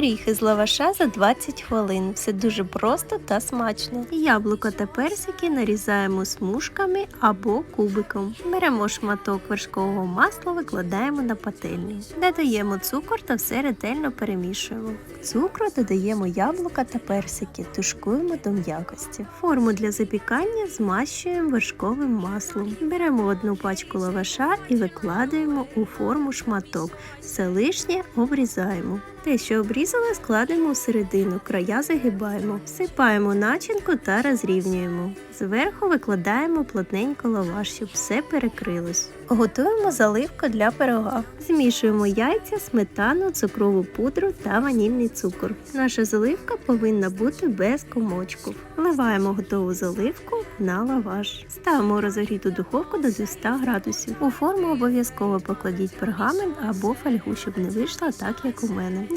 Пиріг із лаваша за 20 хвилин. Все дуже просто та смачно. Яблуко та персики нарізаємо смужками або кубиком. Беремо шматок вершкового масла, викладаємо на пательню. Додаємо цукор та все ретельно перемішуємо. Цукру додаємо яблука та персики, тушкуємо до м'якості. Форму для запікання змащуємо вершковим маслом. Беремо одну пачку лаваша і викладаємо у форму шматок. Все лишнє обрізаємо. Те, що обрізали, складемо всередину, края загибаємо, всипаємо начинку та розрівнюємо. Зверху викладаємо плотненько лаваш, щоб все перекрилось. Готуємо заливку для пирога. Змішуємо яйця, сметану, цукрову пудру та ванільний цукор. Наша заливка повинна бути без комочку. Вливаємо готову заливку на лаваш. Ставимо розогріту духовку до 200 градусів. У форму обов'язково покладіть пергамент або фольгу, щоб не вийшло так, як у мене.